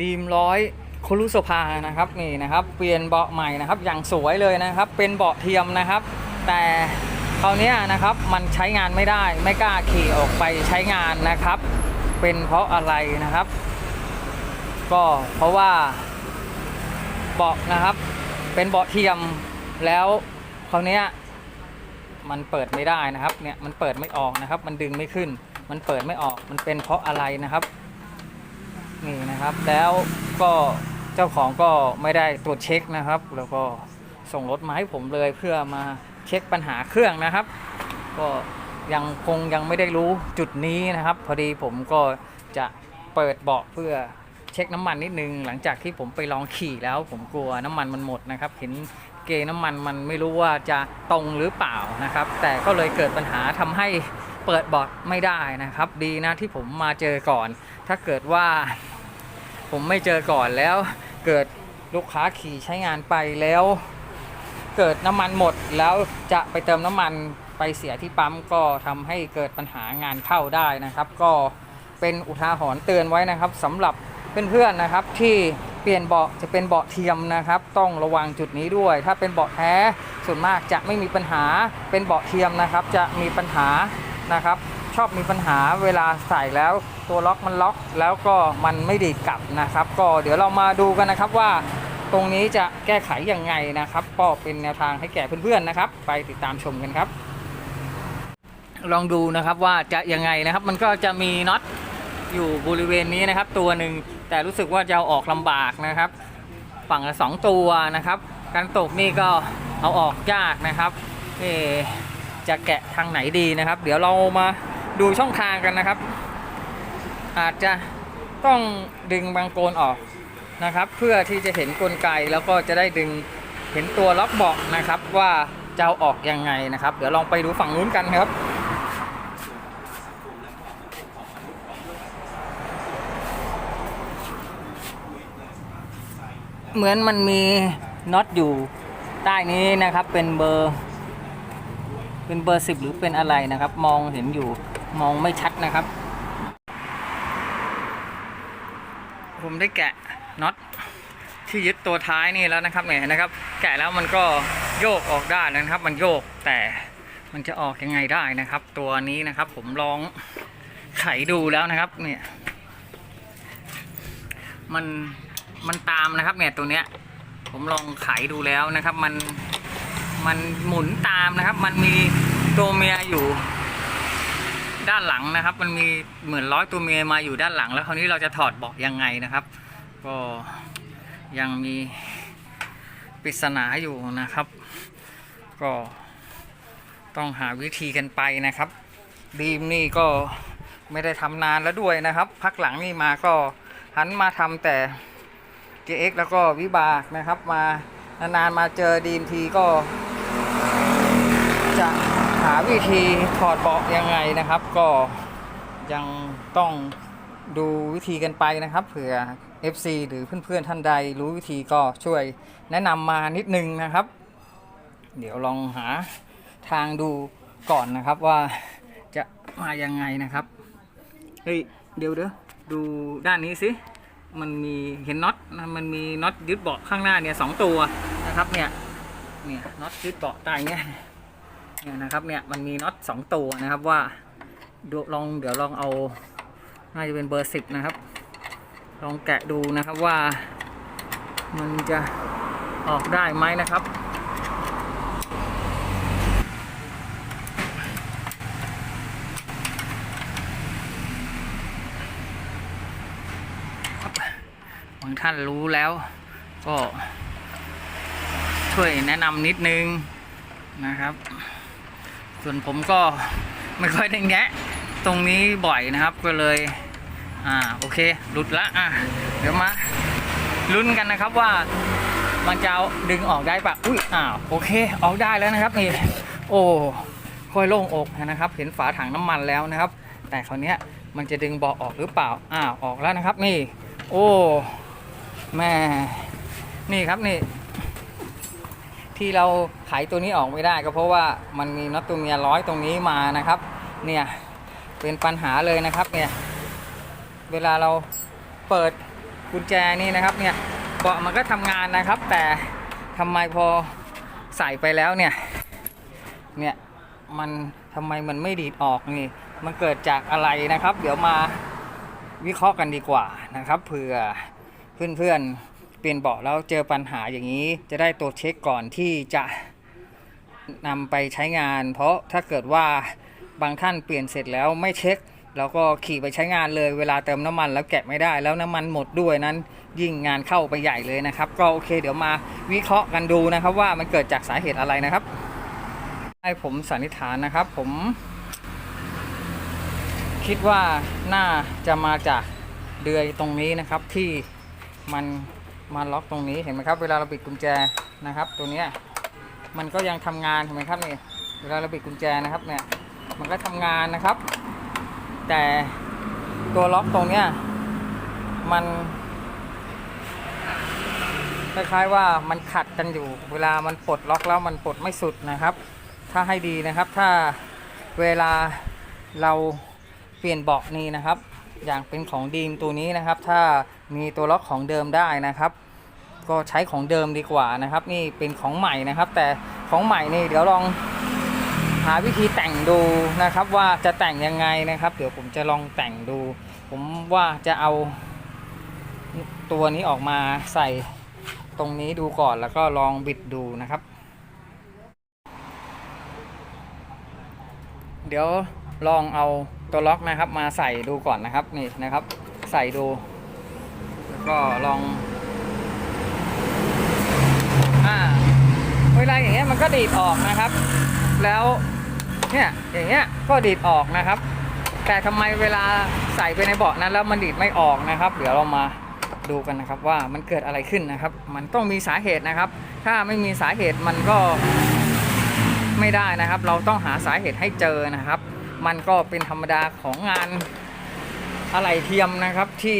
ดีมร้อยคุรุสภานะครับนี่นะครับเปลี่ยนเบาะใหม่นะครับอย่างสวยเลยนะครับ เป็นเบาะเทียมนะครับ แต่คราวนี้นะครับมันใช้งานไม่ได้ไม่กล้าขี่ออกไปใช้งานนะครับ เป็นเพราะอะไรนะครับ ก็เพราะว่าเบาะนะครับ เป็นเบาะเทียมแล้วคราวนี้มันเปิดไม่ได้นะครับเนี่ยมันเปิดไม่ออกนะครับ มันดึงไม่ขึ้น มันเปิดไม่ออกมันเป็นเพราะอะไรนะครับ นะครับ แล้วก็เจ้าของก็ไม่ได้ตรวจเช็คนะครับ แล้วก็ส่งรถมาให้ผมเลยเพื่อมาเช็คปัญหาเครื่องนะครับ ก็ยังคงยังไม่ได้รู้จุดนี้นะครับ พอดีผมก็จะเปิดเบาะเพื่อเช็คน้ำมันนิดนึง หลังจากที่ผมไปลองขี่แล้ว ผมกลัวน้ำมันมันหมดนะครับ เห็นเกน้ำมันมันไม่รู้ว่าจะตรงหรือเปล่านะครับ แต่ก็เลยเกิดปัญหาทำให้เปิดเบาะไม่ได้นะครับ ดีนะที่ผมมาเจอก่อน ถ้าเกิดว่า ผมไม่เจอก่อนแล้ว เกิดลูกค้าขี่ใช้งานไปแล้ว เกิดน้ำมันหมดแล้วจะไปเติมน้ำมันไปเสียที่ปั๊มก็ทำให้เกิดปัญหางานเข้าได้นะครับ ก็เป็นอุทาหรณ์เตือนไว้นะครับสำหรับเพื่อนๆนะครับที่เปลี่ยนเบาะจะเป็นเบาะเทียมนะครับ ต้องระวังจุดนี้ด้วย ถ้าเป็นเบาะแท้ส่วนมากจะไม่มีปัญหาเป็นเบาะเทียมนะครับ จะมีปัญหานะครับ ชอบมีปัญหาเวลาใส่แล้วตัวล็อกมันล็อกแล้วก็มันไม่ดีกลับนะครับ ก็เดี๋ยวเรามาดูกันนะครับว่าตรงนี้จะแก้ไขยังไงนะครับก็เป็นแนวทางให้แก่เพื่อนๆนะครับ ไปติดตามชมกันครับ ลองดูนะครับว่าจะยังไงนะครับ มันก็จะมีน็อตอยู่บริเวณนี้นะครับ ตัวหนึ่งแต่รู้สึกว่าจะเอาออกลำบากนะครับ ฝั่งละสองตัวนะครับการตกนี่ก็เอาออกยากนะครับเอจะแกะทางไหนดีนะครับ เดี๋ยวเรามา ดูช่องทางกันนะครับ อาจจะต้องดึงบางโกนออกนะครับ เพื่อที่จะเห็นกลไกแล้วก็จะได้ดึงเห็นตัวล็อกเบาะนะครับ ว่าจะออกยังไงนะครับ เดี๋ยวลองไปดูฝั่งนู้นกันครับเหมือนมันมีน็อตอยู่ใต้นี้นะครับเป็นเบอร์ เป็นเบอร์สิบหรือเป็นอะไรนะครับ มองเห็นอยู่ มองไม่ชัดนะครับ ผมได้แกะน็อตที่ยึดตัวท้ายนี่แล้วนะครับเนี่ยนะครับ แกะแล้วมันก็โยกออกได้นะครับ มันโยกแต่มันจะออกยังไงได้นะครับ ตัวนี้นะครับ ผมลองไขดูแล้วนะครับ เนี่ย มันมันตามนะครับ เนี่ยตัวเนี้ย ผมลองไขดูแล้วนะครับ มันมันหมุนตามนะครับ มันมีตัวเมียอยู่ ด้านหลังนะครับ มันมีเหมือนร้อยตัวเมียมาอยู่ด้านหลัง แล้วคราวนี้เราจะถอดเบาะยังไงนะครับ ก็ยังมีปริศนาอยู่นะครับ ก็ต้องหาวิธีกันไปนะครับบีมนี่ก็ไม่ได้ทำนานแล้วด้วยนะครับ พักหลังนี่มาก็หันมาทำแต่ JX แล้วก็วิบากนะครับ มานานๆมาเจอดีมทีก็ หาวิธีถอดเบาะยังไงนะครับ ก็ยังต้องดูวิธีกันไปนะครับเผื่อ FC หรือเพื่อนๆท่านใดรู้วิธีก็ช่วยแนะนำมานิดนึงนะครับ เดี๋ยวลองหาทางดูก่อนนะครับว่าจะมายังไงนะครับเฮ้ยเดี๋ยวเดี๋ยวดูด้านนี้สิมันมีเห็นน็อตมันมีน็อตยึดเบาะข้างหน้าเนี่ยสองตัวนะครับเนี่ยเนี่ยน็อตยึดเบาะใต้เนี่ย เนี่ยนะครับเนี่ยมันมีน็อตสองตัวนะครับว่าดูลองเดี๋ยวลองเอาน่าจะเป็นเบอร์สิบนะครับ ลองแกะดูนะครับว่ามันจะออกได้ไหมนะครับบางท่านรู้แล้วก็ช่วยแนะนำนิดนึงนะครับ ส่วนผมก็ไม่ค่อยได้แงะตรงนี้บ่อยนะครับก็เลย อ่าโอเคหลุดละอะเดี๋ยวมาลุ้นกันนะครับว่ามันจะดึงออกได้ปะอุ้ยอ้าวโอเค ออกได้แล้วนะครับนี่โอ้ค่อยโล่งอกนะครับ เห็นฝาถังน้ำมันแล้วนะครับ แต่คราวนี้มันจะดึงเบาะออกหรือเปล่าอ้าวออกแล้วนะครับ นี่ โอ้แม่นี่ครับนี่ ที่เราไขตัวนี้ออกไม่ได้ ก็เพราะว่ามันมีน็อตตัวเมียร้อยตรงนี้มานะครับ เนี่ยเป็นปัญหาเลยนะครับเนี่ยเวลาเราเปิดกุญแจนี่นะครับเนี่ยเบาะมันก็ทำงานนะครับ แต่ทำไมพอใส่ไปแล้วเนี่ยเนี่ยมันทำไมมันไม่ดีดออกนี่ มันเกิดจากอะไรนะครับ เดี๋ยวมาวิเคราะห์กันดีกว่านะครับเผื่อเพื่อนๆ เปลี่ยนเบาะแล้วเจอปัญหาอย่างนี้ จะได้ตัวจเช็คก่อนที่จะนำไปใช้งาน เพราะถ้าเกิดว่าบางท่านเปลี่ยนเสร็จแล้วไม่เช็คแล้วก็ขี่ไปใช้งานเลยเวลาเติมน้ำมันแล้วแกะไม่ได้แล้วน้ำมันหมดด้วยนั้น ยิ่งงานเข้าไปใหญ่เลยนะครับ ก็โอเคเดี๋ยวมาวิเคราะห์กันดูนะครับว่ามันเกิดจากสาเหตุอะไรนะครับให้ผมสันนิษฐานนะครับ ผม คิดว่าน่าจะมาจากเดือยตรงนี้นะครับที่มัน มาล็อกตรงนี้เห็นไหมครับ เวลาเราบิดกุญแจนะครับ ตัวนี้มันก็ยังทำงานเห็นไหมครับนี่เวลาเราบิดกุญแจนะครับเนี่ยมันก็ทำงานนะครับ แต่ตัวล็อกตรงเนี้ยมันคล้ายๆว่ามันขัดกันอยู่ เวลามันปลดล็อกแล้วมันปลดไม่สุดนะครับ ถ้าให้ดีนะครับ ถ้าเวลาเราเปลี่ยนเบาะนี้นะครับ อย่างเป็นของดีมตัวนี้นะครับ ถ้า มีตัวล็อกของเดิมได้นะครับ ก็ใช้ของเดิมดีกว่านะครับ นี่เป็นของใหม่นะครับ แต่ของใหม่นี่เดี๋ยวลองหาวิธีแต่งดูนะครับ ว่าจะแต่งยังไงนะครับ เดี๋ยวผมจะลองแต่งดู ผมว่าจะเอาตัวนี้ออกมาใส่ตรงนี้ดูก่อนแล้วก็ลองบิดดูนะครับ เดี๋ยวลองเอาตัวล็อกนะครับ มาใส่ดูก่อนนะครับนี่นะครับ ใส่ดู ก็ลอง อ่า เวลาอย่างเงี้ยมันก็ดีดออกนะครับ แล้วเนี่ยอย่างเงี้ยก็ดีดออกนะครับ แต่ทำไมเวลาใส่ไปในเบาะนั้นแล้วมันดีดไม่ออกนะครับ เดี๋ยวเรามาดูกันนะครับว่ามันเกิดอะไรขึ้นนะครับ มันต้องมีสาเหตุนะครับ ถ้าไม่มีสาเหตุมันก็ไม่ได้นะครับ เราต้องหาสาเหตุให้เจอนะครับ มันก็เป็นธรรมดาของงานอะไรเทียมนะครับที่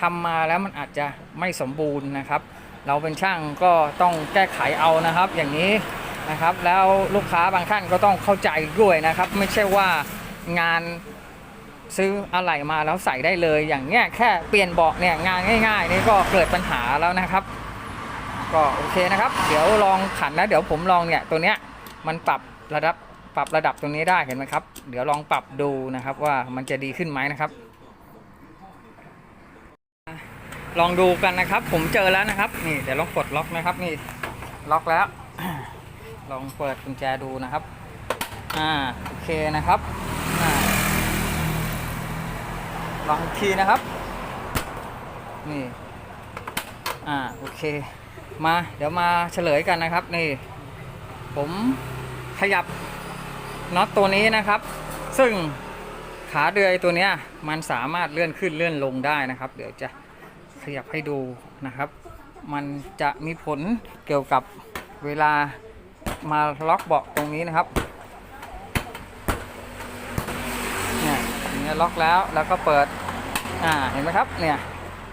ทำมาแล้วมันอาจจะไม่สมบูรณ์นะครับ เราเป็นช่างก็ต้องแก้ไขเอานะครับ อย่างนี้นะครับแล้วลูกค้าบางท่านก็ต้องเข้าใจด้วยนะครับ ไม่ใช่ว่างานซื้ออะไรมาแล้วใส่ได้เลย อย่างเนี้ยแค่เปลี่ยนเบาะเนี่ยงานง่าย ๆ นี่ก็เกิดปัญหาแล้วนะครับ ก็โอเคนะครับ เดี๋ยวลองขันนะเดี๋ยวผมลองเนี่ยตัวเนี้ยมันปรับระดับปรับระดับตรงนี้ได้เห็นไหมครับ เดี๋ยวลองปรับดูนะครับว่ามันจะดีขึ้นไหมนะครับ ลองดูกันนะครับ ผมเจอแล้วนะครับ นี่เดี๋ยวลองกดล็อกนะครับ นี่ล็อกแล้ว ลองเปิดกุญแจดูนะครับ อ่าโอเคนะครับอ่าลองอีกทีนะครับ นี่ อ่าโอเค มาเดี๋ยวมาเฉลยกันนะครับ นี่ ผมขยับน็อตตัวนี้นะครับ ซึ่งขาเดือยตัวเนี้ยมันสามารถเลื่อนขึ้นเลื่อนลงได้นะครับ เดี๋ยวจะ ขยับให้ดูนะครับ มันจะมีผลเกี่ยวกับเวลามาล็อกเบาะตรงนี้นะครับเนี่ยอย่างเงี้ยล็อกแล้วแล้วก็เปิดอ่าเห็นไหมครับเนี่ย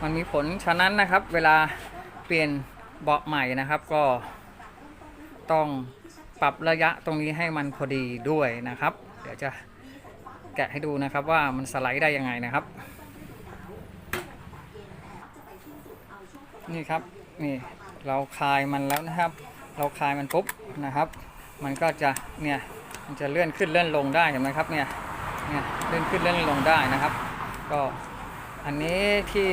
มันมีผลฉะนั้นนะครับ เวลาเปลี่ยนเบาะใหม่นะครับก็ต้องปรับระยะตรงนี้ให้มันพอดีด้วยนะครับ เดี๋ยวจะแกะให้ดูนะครับว่ามันสไลด์ได้ยังไงนะครับ นี่ครับนี่เราคลายมันแล้วนะครับ เราคลายมันปุ๊บนะครับ มันก็จะเนี่ยมันจะเลื่อนขึ้นเลื่อนลงได้เห็นไหมครับเนี่ยเนี่ยเลื่อนขึ้นเลื่อนลงได้นะครับ ก็อันนี้ที่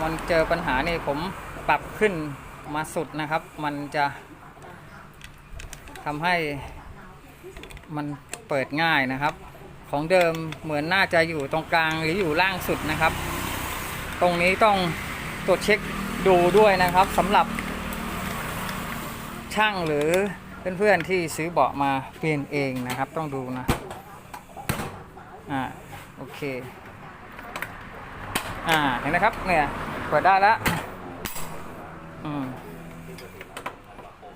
มันเจอปัญหานี่ผมปรับขึ้นมาสุดนะครับ มันจะทำให้มันเปิดง่ายนะครับ ของเดิมเหมือนน่าจะอยู่ตรงกลางหรืออยู่ล่างสุดนะครับ ตรงนี้ต้องตรวจเช็ค ดูด้วยนะครับสำหรับ ช่างหรือเพื่อนๆที่ซื้อเบาะมาเปลี่ยนเองนะครับ ต้องดูนะอ่าโอเคอ่าเห็นไหมครับเนี่ยเปิดได้แล้วอืม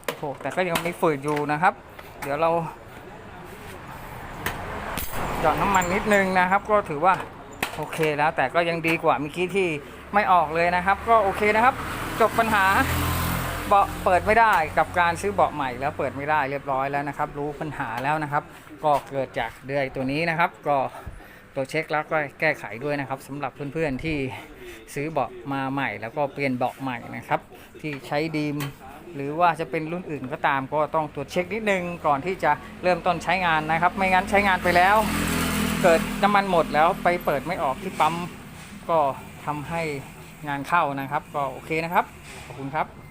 โอ้โหแต่ก็ยังมีฝืดอยู่นะครับ เดี๋ยวเราหยอดน้ำมันนิดนึงนะครับ ก็ถือว่าโอเคแล้วแต่ก็ยังดีกว่าเมื่อกี้ที่ ไม่ออกเลยนะครับ ก็โอเคนะครับ จบปัญหาเบาะเปิดไม่ได้กับการซื้อเบาะใหม่แล้วเปิดไม่ได้เรียบร้อยแล้วนะครับ รู้ปัญหาแล้วนะครับ ก็เกิดจากเดือยตัวนี้นะครับ ก็ตัวเช็คแล้วก็แก้ไขด้วยนะครับ สำหรับเพื่อนๆที่ซื้อเบาะมาใหม่ แล้วก็เปลี่ยนเบาะใหม่นะครับ ที่ใช้ดีมหรือว่าจะเป็นรุ่นอื่นก็ตามก็ต้องตรวจเช็คนิดนึงก่อนที่จะเริ่มต้นใช้งานนะครับ ไม่งั้นใช้งานไปแล้ว เกิดน้ำมันหมดแล้วไปเปิดไม่ออกที่ปั๊มก็ ทำให้งานเข้านะครับ ก็โอเคนะครับ ขอบคุณครับ